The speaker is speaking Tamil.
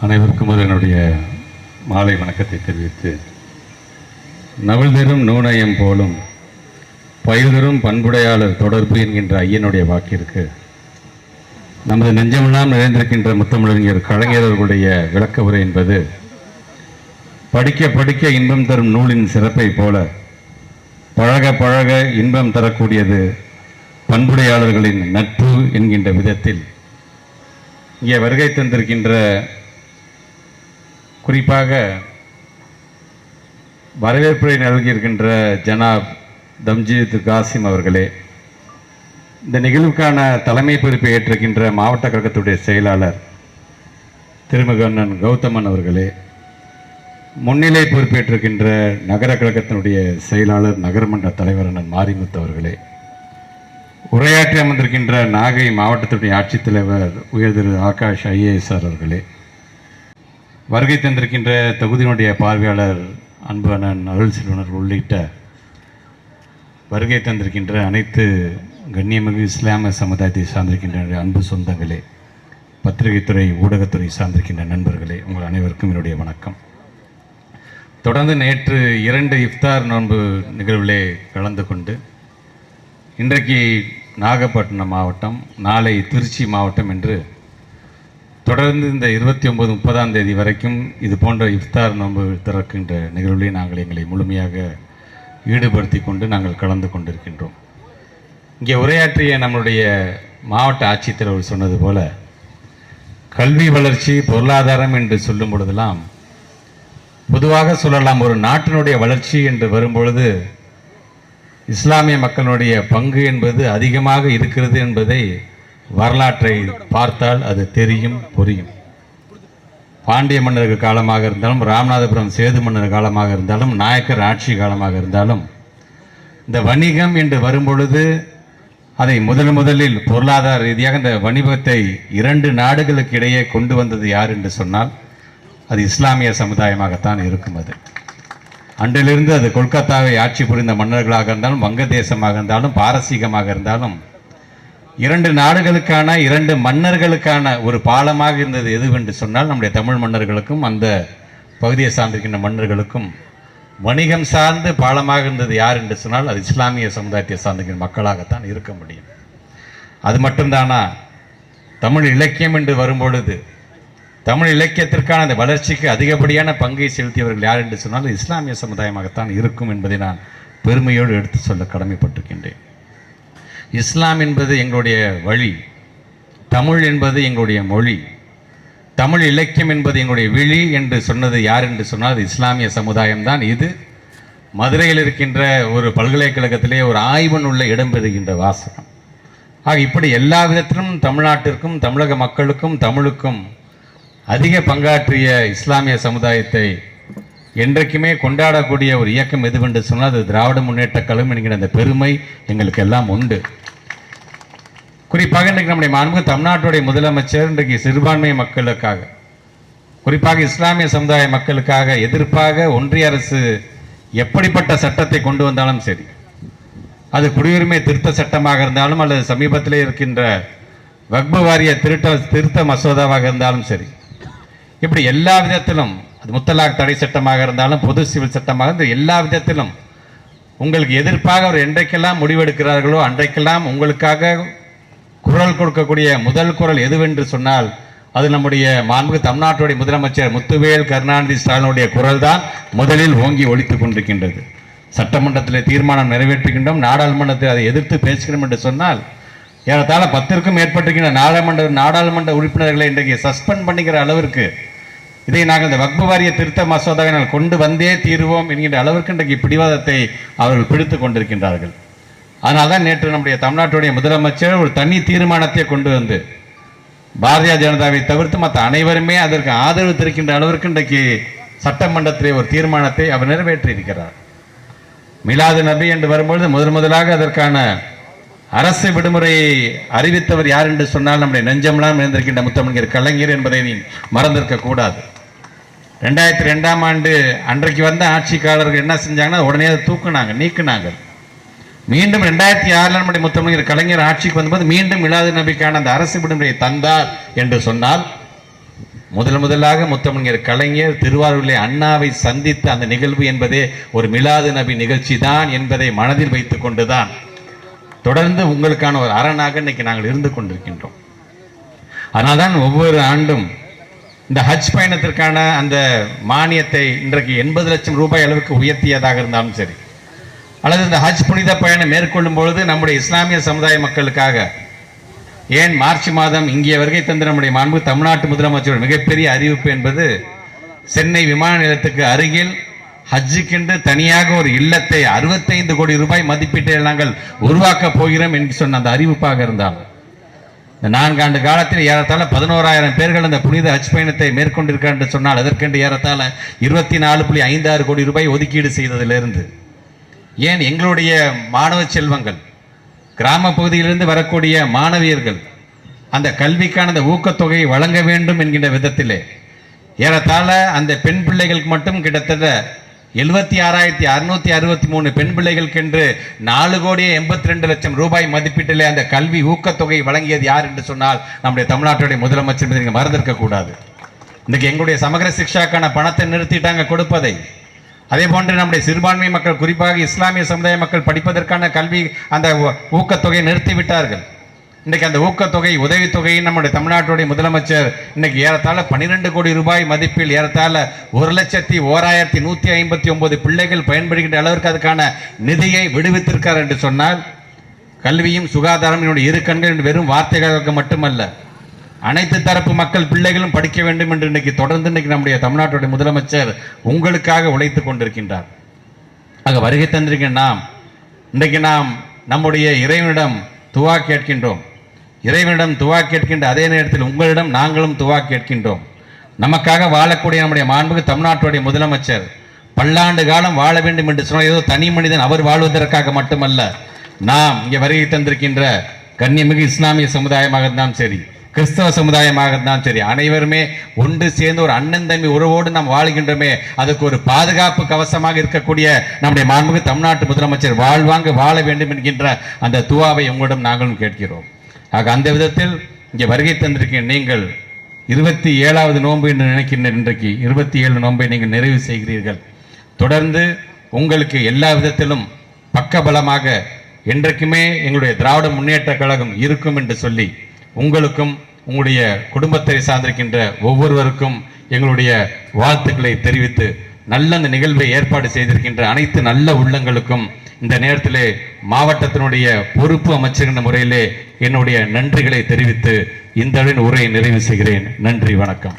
அனைவருக்கும் முதல் என்னுடைய மாலை வணக்கத்தை தெரிவித்து நவிழ்தரும் நூனயம் போலும் பயிர்தரும் பண்புடையாளர் தொடர்பு என்கின்ற ஐயனுடைய வாக்கிற்கு நமது நெஞ்சமெல்லாம் நிறைந்திருக்கின்ற முத்தமிழறிஞர் கலைஞரவர்களுடைய விளக்க உரை என்பது படிக்க படிக்க இன்பம் தரும் நூலின் சிறப்பை போல பழக பழக இன்பம் தரக்கூடியது பண்புடையாளர்களின் நட்பு என்கின்ற விதத்தில் இங்கே வருகை தந்திருக்கின்ற குறிப்பாக வரவேற்புரை நல்கியிருக்கின்ற ஜனாப் தம்ஜீத் காசிம் அவர்களே இந்த நிகழ்வுக்கான தலைமை பொறுப்பை ஏற்றிருக்கின்ற மாவட்ட கழகத்துடைய செயலாளர் திருமகண்ணன் கௌதமன் அவர்களே முன்னிலை பொறுப்பேற்றிருக்கின்ற நகர கழகத்தினுடைய செயலாளர் நகரமன்ற தலைவர் அண்ணன் மாரிமுத்து அவர்களே உரையாற்றி அமர்ந்திருக்கின்ற நாகை மாவட்டத்தினுடைய ஆட்சித்தலைவர் உயர் திரு ஆகாஷ் ஐஏஎஸ் அவர்களே வருகை தந்திருக்கின்ற தொகுதியினுடைய பார்வையாளர் அன்பனன் அருள் செல்வனர் உள்ளிட்ட வருகை தந்திருக்கின்ற அனைத்து கண்ணியமிகு இஸ்லாம சமுதாயத்தை சார்ந்திருக்கின்ற அன்பு சொந்தங்களே பத்திரிகைத்துறை ஊடகத்துறை சார்ந்திருக்கின்ற நண்பர்களே உங்கள் அனைவருக்கும் என்னுடைய வணக்கம். தொடர்ந்து நேற்று இரண்டு இஃப்தார் நோன்பு நிகழ்விலே கலந்து கொண்டு இன்றைக்கு நாகப்பட்டினம் மாவட்டம் நாளை திருச்சி மாவட்டம் என்று தொடர்ந்து இந்த இருபத்தி ஒன்பது முப்பதாம் தேதி வரைக்கும் இது போன்ற இஃப்தார் நோன்பு திறக்கின்ற நிகழ்வுகளை நாங்கள் எங்களை முழுமையாக ஈடுபடுத்தி கொண்டு நாங்கள் கலந்து கொண்டிருக்கின்றோம். இங்கே உரையாற்றிய நம்மளுடைய மாவட்ட ஆட்சித்தலைவர் சொன்னது போல கல்வி வளர்ச்சி பொருளாதாரம் என்று சொல்லும் பொழுதெல்லாம் பொதுவாக சொல்லலாம் ஒரு நாட்டினுடைய வளர்ச்சி என்று வரும்பொழுது இஸ்லாமிய மக்களுடைய பங்கு என்பது அதிகமாக இருக்கிறது என்பதை வரலாற்றை பார்த்தால் அது தெரியும் புரியும். பாண்டிய மன்னர்கள் காலமாக இருந்தாலும் ராமநாதபுரம் சேது மன்னர் காலமாக இருந்தாலும் நாயக்கர் ஆட்சி காலமாக இருந்தாலும் இந்த வணிகம் என்று வரும்பொழுது அதை முதல் முதலில் பொருளாதார ரீதியாக இந்த வணிகத்தை இரண்டு நாடுகளுக்கு இடையே கொண்டு வந்தது யார் என்று சொன்னால் அது இஸ்லாமிய சமுதாயமாகத்தான் இருக்கும் அது. அன்றிலிருந்து அது கொல்கத்தாவை ஆட்சி புரிந்த மன்னர்களாக இருந்தாலும் வங்கதேசமாக இருந்தாலும் பாரசீகமாக இருந்தாலும் இரண்டு நாடுகளுக்கான இரண்டு மன்னர்களுக்கான ஒரு பாலமாக இருந்தது எதுவென்று சொன்னால் நம்முடைய தமிழ் மன்னர்களுக்கும் அந்த பகுதியை சார்ந்திருக்கின்ற மன்னர்களுக்கும் வணிகம் சார்ந்து பாலமாக இருந்தது யார் என்று சொன்னால் அது இஸ்லாமிய சமுதாயத்தை சார்ந்திருக்கிற மக்களாகத்தான் இருக்க முடியும். அது மட்டும்தானா? தமிழ் இலக்கியம் என்று வரும்பொழுது தமிழ் இலக்கியத்திற்கான அந்த வளர்ச்சிக்கு அதிகப்படியான பங்கை செலுத்தியவர்கள் யார் என்று சொன்னால் இஸ்லாமிய சமுதாயமாகத்தான் இருக்கும் என்பதை நான் பெருமையோடு எடுத்து சொல்ல கடமைப்பட்டிருக்கின்றேன். இஸ்லாம் என்பது எங்களுடைய வழி. தமிழ் என்பது எங்களுடைய மொழி. தமிழ் இலக்கியம் என்பது எங்களுடைய விழி என்று சொன்னது யார் என்று சொன்னால் அது இஸ்லாமிய சமுதாயம்தான் இது. மதுரையில் இருக்கின்ற ஒரு பல்கலைக்கழகத்திலே ஒரு ஆய்வன் உள்ள இடம்பெறுகின்ற வாசகம். ஆக இப்படி எல்லா விதத்திலும் தமிழ்நாட்டிற்கும் தமிழக மக்களுக்கும் தமிழுக்கும் அதிக பங்காற்றிய இஸ்லாமிய சமுதாயத்தை என்றைக்குமே கொண்டாடக்கூடிய ஒரு இயக்கம் எதுவென்று சொன்னால் அது திராவிட முன்னேற்ற கழகம் என்கிற அந்த பெருமை எங்களுக்கு எல்லாம் உண்டு. குறிப்பாக இன்றைக்கு நம்முடைய மாண்பு தமிழ்நாட்டுடைய முதலமைச்சர் இன்றைக்கு சிறுபான்மை மக்களுக்காக குறிப்பாக இஸ்லாமிய சமுதாய மக்களுக்காக எதிர்ப்பாக ஒன்றிய அரசு எப்படிப்பட்ட சட்டத்தை கொண்டு வந்தாலும் சரி அது குடியுரிமை திருத்த சட்டமாக இருந்தாலும் அல்லது சமீபத்தில் இருக்கின்ற வக்பு வாரிய திருட்ட திருத்த மசோதாவாக இருந்தாலும் சரி இப்படி எல்லா விதத்திலும் அது முத்தலாக் தடை சட்டமாக இருந்தாலும் பொது சிவில் சட்டமாக இருந்தால் எல்லா விதத்திலும் உங்களுக்கு எதிர்ப்பாக அவர் என்றைக்கெல்லாம் முடிவெடுக்கிறார்களோ அன்றைக்கெல்லாம் உங்களுக்காக குரல் கொடுக்கக்கூடிய முதல் குரல் எதுவென்று சொன்னால் அது நம்முடைய மாண்பு தமிழ்நாட்டுடைய முதலமைச்சர் முத்துவேல் கருணாநிதி ஸ்டாலினுடைய குரல் தான் முதலில் ஓங்கி ஒலித்துக் கொண்டிருக்கின்றது. சட்டமன்றத்தில் தீர்மானம் நிறைவேற்றுகின்றோம். நாடாளுமன்றத்தில் அதை எதிர்த்து பேசுகிறோம் என்று சொன்னால் ஏறத்தாழ பத்திற்கும் மேற்பட்டிருக்கின்ற நாடாளுமன்ற நாடாளுமன்ற உறுப்பினர்களை இன்றைக்கு சஸ்பெண்ட் பண்ணுகிற அளவிற்கு இதை நாங்கள் இந்த வக்பு வாரிய திருத்த மசோதாவை நாங்கள் கொண்டு வந்தே தீருவோம் என்கின்ற அளவிற்கு இன்றைக்கு பிடிவாதத்தை அவர்கள் பிடித்து கொண்டிருக்கின்றார்கள். அதனால்தான் நேற்று நம்முடைய தமிழ்நாட்டுடைய முதலமைச்சர் ஒரு தனி தீர்மானத்தை கொண்டு வந்து பாரதிய ஜனதாவை தவிர்த்து மற்ற அனைவருமே அதற்கு ஆதரவு தெரிவிக்கின்ற அளவிற்கு இன்றைக்கு சட்டமன்றத்திலே ஒரு தீர்மானத்தை அவர் நிறைவேற்றி இருக்கிறார் மிலாது நபி என்று வரும்பொழுது முதன் முதலாக அதற்கான அரசு விடுமுறையை அறிவித்தவர் யார் என்று சொன்னால் நம்முடைய நெஞ்சமெல்லாம் இருந்திருக்கின்ற முத்தமிழர் கலைஞர் என்பதை நீ மறந்திருக்க கூடாது. ரெண்டாயிரத்தி ரெண்டாம் ஆண்டு அன்றைக்கு வந்த ஆட்சிக்காரர்கள் என்ன செஞ்சாங்கன்னா உடனே அதை தூக்குனாங்க நீக்குனாங்க. மீண்டும் ரெண்டாயிரத்தி ஆறில் நம்முடைய முத்தமிழர் கலைஞர் ஆட்சிக்கு வந்தபோது மீண்டும் மிலாது நபிக்கான அந்த அரசு விடுமுறையை தந்தார் என்று சொன்னால் முதல் முதலாக முத்தமிழர் கலைஞர் திருவாரூரிலே அண்ணாவை சந்தித்த அந்த நிகழ்வு என்பதே ஒரு மிலாது நபி நிகழ்ச்சி தான் என்பதை மனதில் வைத்துக்கொண்டு கொண்டுதான் தொடர்ந்து உங்களுக்கான ஒரு அரணாக இன்னைக்கு நாங்கள் இருந்து கொண்டிருக்கின்றோம். அதனால்தான் ஒவ்வொரு ஆண்டும் இந்த ஹஜ் பயணத்திற்கான அந்த மானியத்தை இன்றைக்கு எண்பது லட்சம் ரூபாய் அளவுக்கு உயர்த்தியதாக இருந்தாலும் சரி அல்லது இந்த ஹஜ் புனித பயணம் மேற்கொள்ளும் பொழுது நம்முடைய இஸ்லாமிய சமுதாய மக்களுக்காக ஏன் மார்ச் மாதம் இங்கே வருகை தந்த நம்முடைய மாண்பு தமிழ்நாட்டு முதலமைச்சர் மிகப்பெரிய அறிவிப்பு என்பது சென்னை விமான நிலையத்துக்கு அருகில் ஹஜ்ஜுக்கென்று தனியாக ஒரு இல்லத்தை அறுபத்தைந்து கோடி ரூபாய் மதிப்பீட்டில் நாங்கள் உருவாக்கப் போகிறோம் என்று சொன்ன அந்த அறிவிப்பாக இருந்தால். இந்த நான்காண்டு காலத்தில் ஏறத்தாழ பதினோராயிரம் பேர்கள் அந்த புனித ஹஜ் பயணத்தை மேற்கொண்டிருக்கிறார் என்று சொன்னால் அதற்கென்று ஏறத்தாழ இருபத்தி நாலு புள்ளி ஐந்து ஆறு கோடி ரூபாய் ஒதுக்கீடு செய்ததிலிருந்து ஏன் எங்களுடைய மாணவ செல்வங்கள் கிராம பகுதியிலிருந்து வரக்கூடிய மாணவியர்கள் அந்த கல்விக்கான அந்த ஊக்கத்தொகையை வழங்க வேண்டும் என்கின்ற விதத்திலே ஏறத்தாழ அந்த பெண் பிள்ளைகளுக்கு மட்டும் கிட்டத்தட்ட எழுபத்தி ஆறாயிரத்தி அறுநூத்தி அறுபத்தி மூணு பெண் பிள்ளைகளுக்கென்று நாலு கோடியே எண்பத்தி ரெண்டு லட்சம் ரூபாய் மதிப்பீட்டிலே அந்த கல்வி ஊக்கத்தொகை வழங்கியது யார் என்று சொன்னால் நம்முடைய தமிழ்நாட்டுடைய முதலமைச்சர் நீங்கள் நீங்க மறந்திருக்க கூடாது எங்களுடைய சமகர சிக்ஷாக்கான பணத்தை நிறுத்திட்டாங்க கொடுப்பதை. அதே போன்று நம்முடைய சிறுபான்மை மக்கள் குறிப்பாக இஸ்லாமிய சமுதாய மக்கள் படிப்பதற்கான கல்வி அந்த ஊக்கத்தொகையை நிறுத்திவிட்டார்கள். இன்றைக்கு அந்த ஊக்கத்தொகை உதவித்தொகையை நம்முடைய தமிழ்நாட்டுடைய முதலமைச்சர் இன்னைக்கு ஏறத்தாழ பன்னிரெண்டு கோடி ரூபாய் மதிப்பில் ஏறத்தாழ ஒரு லட்சத்தி ஓராயிரத்தி நூற்றி ஐம்பத்தி ஒன்பது பிள்ளைகள் பயன்படுகின்ற அளவிற்கு அதுக்கான நிதியை விடுவித்திருக்கார் என்று சொன்னால் கல்வியும் சுகாதாரம் என்னுடைய இரு கண்கள் வெறும் வார்த்தைகளுக்கு மட்டுமல்ல. அனைத்து தரப்பு மக்கள் பிள்ளைகளும் படிக்க வேண்டும் என்று இன்றைக்கு தொடர்ந்து இன்னைக்கு நம்முடைய தமிழ்நாட்டுடைய முதலமைச்சர் உங்களுக்காக உழைத்துக் கொண்டிருக்கின்றார். ஆக வருகை தந்திருக்கிற நாம் இன்றைக்கு நாம் நம்முடைய இறைவனிடம் துவா கேட்கின்றோம். இறைவனிடம் துவா கேட்கின்ற அதே நேரத்தில் உங்களிடம் நாங்களும் துவா கேட்கின்றோம். நமக்காக வாழக்கூடிய நம்முடைய மாண்புக்கு தமிழ்நாட்டுடைய முதலமைச்சர் பல்லாண்டு காலம் வாழ வேண்டும் என்று சொன்னால் ஏதோ தனி மனிதன் அவர் வாழ்வதற்காக மட்டுமல்ல நாம் இங்கே வருகை தந்திருக்கின்ற கண்ணியமிகு இஸ்லாமிய சமுதாயமாக இருந்தாலும் சரி கிறிஸ்தவ சமுதாயமாக இருந்தாலும் சரி. அனைவருமே ஒன்று சேர்ந்து ஒரு அண்ணன் தம்பி உறவோடு நாம் வாழ்கின்றோமே அதுக்கு ஒரு பாதுகாப்பு கவசமாக இருக்கக்கூடிய நம்முடைய மாண்புமிகு தமிழ்நாட்டு முதலமைச்சர் வாழ்வாங்க வாழ வேண்டும் என்கின்ற அந்த துவாவை உங்களிடம் நாங்களும் கேட்கிறோம். ஆக அந்த விதத்தில் இங்கே வருகை தந்திருக்கிற நீங்கள் இருபத்தி ஏழாவது நோன்பு என்று நினைக்கின்ற இன்றைக்கு இருபத்தி ஏழு நோன்பை நீங்கள் நிறைவு செய்கிறீர்கள். தொடர்ந்து உங்களுக்கு எல்லா விதத்திலும் பக்கபலமாக என்றைக்குமே எங்களுடைய திராவிட முன்னேற்ற கழகம் இருக்கும் என்று சொல்லி உங்களுக்கும் உங்களுடைய குடும்பத்தை சார்ந்திருக்கின்ற ஒவ்வொருவருக்கும் எங்களுடைய வாழ்த்துக்களை தெரிவித்து நல்ல அந்த நிகழ்வை ஏற்பாடு செய்திருக்கின்ற அனைத்து நல்ல உள்ளங்களுக்கும் இந்த நேரத்திலே மாவட்டத்தினுடைய பொறுப்பு அமைச்சர் முறையிலே என்னுடைய நன்றிகளை தெரிவித்து இந்த உரையை நிறைவு செய்கிறேன். நன்றி வணக்கம்.